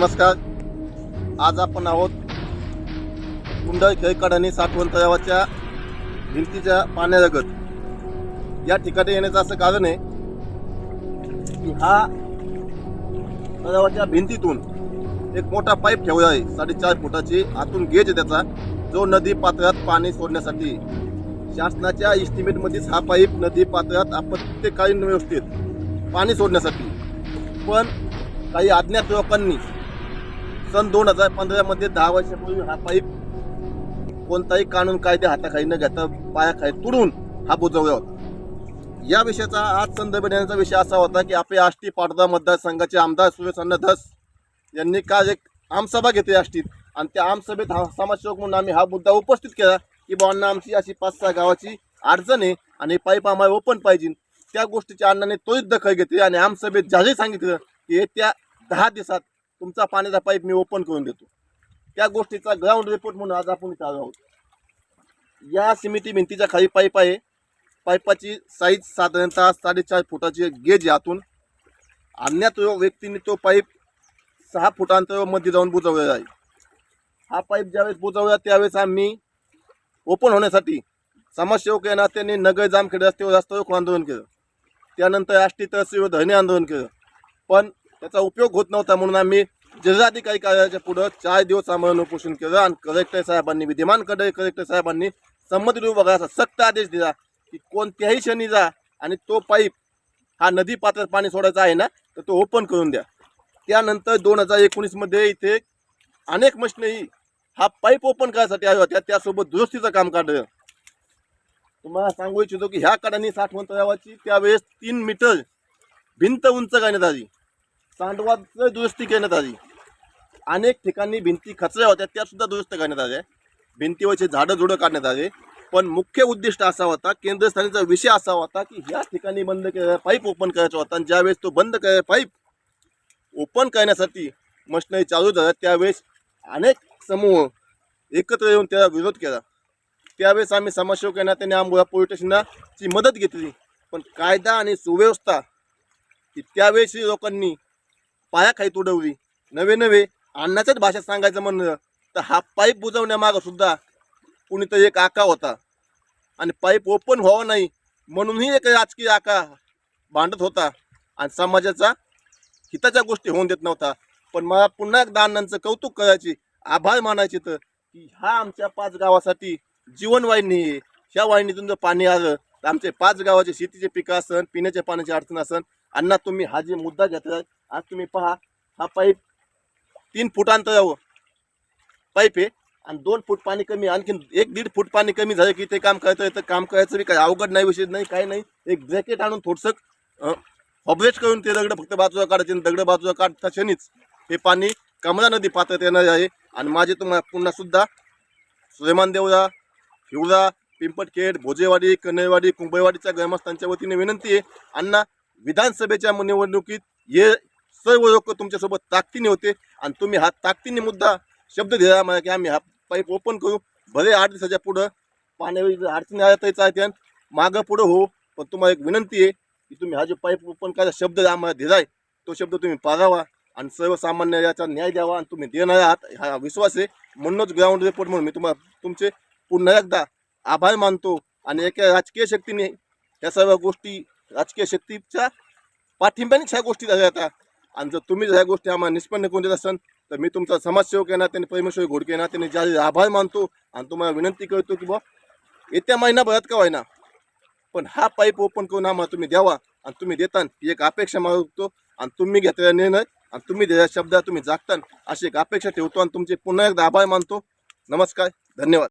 नमस्कार. आज आपण आहोत कुंडळ खेळकड आणि साठवण तलावाच्या भिंतीच्या पाण्यालगत. या ठिकाणी येण्याचं असं कारण आहे की हा तलावाच्या भिंतीतून एक मोठा पाईप ठेवला आहे. साडेचार फुटाची आतून गेज त्याचा. जो नदी पात्रात पाणी सोडण्यासाठी. शासनाच्या इस्टिमेटमध्येच हा पाईप नदी पात्रात आपत्कालीन व्यवस्थेत पाणी सोडण्यासाठी. पण काही अज्ञात लोकांनी सन दोन हजार पंधरामध्ये दहा वर्षापूर्वी हा पाईप कोणताही कानून कायदे हाताखाली न घेता पायाखाली तुडून हा बुजवला होता. या विषयाचा आज संदर्भ देण्याचा विषय असा होता की आपले आष्टी पाटोदा मतदारसंघाचे आमदार सुरेश धस यांनी काल एक आमसभा घेतली आष्टीत. आणि त्या आमसभेत हा समाजसेवक म्हणून आम्ही हा मुद्दा उपस्थित केला की बाबांना आमची अशी पाच सहा गावाची अडचण आहे आणि पाईप आम्हाला ओपन पाहिजे. त्या गोष्टीच्या अण्णाने त्वरित दखल घेतली आणि आमसभेत ज्याही सांगितलं की येत्या दहा दिवसात तुमचा पाण्याचा पाईप मी ओपन करून देतो. त्या गोष्टीचा ग्राउंड रिपोर्ट म्हणून आज आपण इथे आलो आहोत. या सिमिटी भिंतीच्या खाली पाईप आहे. पाईपाची साईज साधारणतः साडेचार फुटाची गेज आहे आतून. अज्ञात व्यक्तीने तो पाईप सहा फुटांतरामध्ये जाऊन बुजवलेला आहे. हा पाईप ज्यावेळेस बुजवला त्यावेळेस आम्ही ओपन होण्यासाठी समाजसेवक या नात्याने नगर जामखेड रस्त्यावर रस्त्यावर आंदोलन केलं. त्यानंतर आष्टी तहसीलवर धरणे आंदोलन केलं. पण त्याचा उपयोग होत नव्हता म्हणून आम्ही जिल्हाधिकारी कार्यालयाच्या पुढं चार दिवस आम्हाला उपोषण केलं आणि कलेक्टर साहेबांनी विद्यमानकडे कलेक्टर साहेबांनी संबंधित विभागाचा सक्त आदेश दिला की कोणत्याही क्षणी जा आणि तो पाईप हा नदी पात्रात पाणी सोडायचा आहे ना तर तो ओपन करून द्या. त्यानंतर दोन हजार एकोणीसमध्ये इथे अनेक मशनरी हा पाईप ओपन करायसाठी आल्या होत्या त्यासोबत दुरुस्तीचं काम काढलं. तुम्हाला सांगू इच्छितो की ह्या कडानी साठवण तलावाची त्यावेळेस तीन मीटर भिंत उंच करण्यात आली. सांडवाचं दुरुस्ती करण्यात आली. अनेक ठिकाणी भिंती खचल्या होत्या त्यासुद्धा दुरुस्त करण्यात आल्या. भिंतीवरचे झाडं झुडं काढण्यात आले. पण मुख्य उद्दिष्ट असा होता केंद्रस्थानीचा विषय असा होता की ह्या ठिकाणी बंद केलेला पाईप ओपन करायचा होता. आणि ज्यावेळेस तो बंद केलेला पाईप ओपन करण्यासाठी मशिनरी चालू झाल्या त्यावेळेस अनेक समूह एकत्र येऊन त्याला विरोध केला. त्यावेळेस आम्ही समाजसेवक या नात्याने आंबोळा पोलीस स्टेशनची मदत घेतली. पण कायदा आणि सुव्यवस्था की त्यावेळेसही लोकांनी पायाखाईत उडवली नवे नवे अन्नाच्याच भाषेत सांगायचं म्हणलं तर हा पाईप बुजवण्यामागं सुद्धा कुणीतरी एक आका होता. आणि पाईप ओपन व्हावा नाही म्हणूनही एक राजकीय आका भांडत होता. आणि समाजाचा हिताच्या गोष्टी होऊन देत नव्हता. पण मला पुन्हा एकदा अण्णांचं कौतुक करायची आभार मानायचे तर की ह्या आमच्या पाच गावासाठी जीवनवाहिनी आहे. ह्या वाहिनीतून जर पाणी आलं तर आमचे पाच गावाचे शेतीचे पिकं असन पिण्याच्या पाण्याची अडचण असन अण्णा तुम्ही हा जे मुद्दा घेतला आज तुम्ही पहा हा पाईप तीन फुटांतरावर हो. पाईप आहे आणि दोन फूट पाणी कमी आणखीन एक दीड फूट पाणी कमी झालं की ते काम करता येतं. काम करायचं बी काही अवघड नाही विषय नाही काही नाही. एक ब्रॅकेट आणून थोडंसं ऑपरेट करून ते दगड फक्त बाजूला काढायचे आणि दगड बाजूला काढता क्षणीच हे पाणी कमला नदी पात्रात येणार आहे. आणि माझे तुम्हाला पुन्हा सुद्धा सुलेमान देवरा हिवरा पिंपटखेड भोजेवाडी कन्हेवाडी कुंभईवाडीच्या ग्रामस्थांच्या वतीने विनंती आहे. अण्णा विधानसभेच्या निवडणुकीत हे सर्व लोक तुमच्यासोबत ताकदीने होते. आणि तुम्ही हा ताकदीने मुद्दा शब्द दिला मला की आम्ही हा पाईप ओपन करू. भले आठ दिवसाच्या पुढं पाण्यावर अडचणी आल्या तरी चालते मागं पुढं हो पण तुम्हाला एक विनंती आहे की तुम्ही हा जो पाईप ओपन करायचा शब्द आम्हाला दिलाय तो शब्द तुम्ही पाळावा आणि सर्वसामान्य याचा न्याय द्यावा आणि तुम्ही देणार आहात हा विश्वास आहे. म्हणूनच ग्राउंड रिपोर्ट म्हणून मी तुम्हाला तुमचे पुन्हा एकदा आभार मानतो आणि एका राजकीय शक्तीने या सर्व गोष्टी राजकीय शक्तीच्या पाठिंब्यानेच ह्या गोष्टी झाल्या आता. आणि जर तुम्ही ह्या गोष्टी आम्हाला निष्पन्न करून देत असाल तर मी तुमचा समाजसेवक येणार त्यांनी परमेश्वर घोडके ना त्यांनी ज्या आभार मानतो आणि तुम्हाला विनंती करतो की बा येत्या महिनाभरात का व्हायना पण हा पाईप ओपन करून आम्हाला तुम्ही द्यावा आणि तुम्ही देतान ही एक अपेक्षा मागतो आणि तुम्ही घेतलेला निर्णय आणि तुम्ही दिलेल्या शब्दात तुम्ही जागता अशी एक अपेक्षा ठेवतो आणि तुमचे पुन्हा एकदा आभार मानतो. नमस्कार धन्यवाद.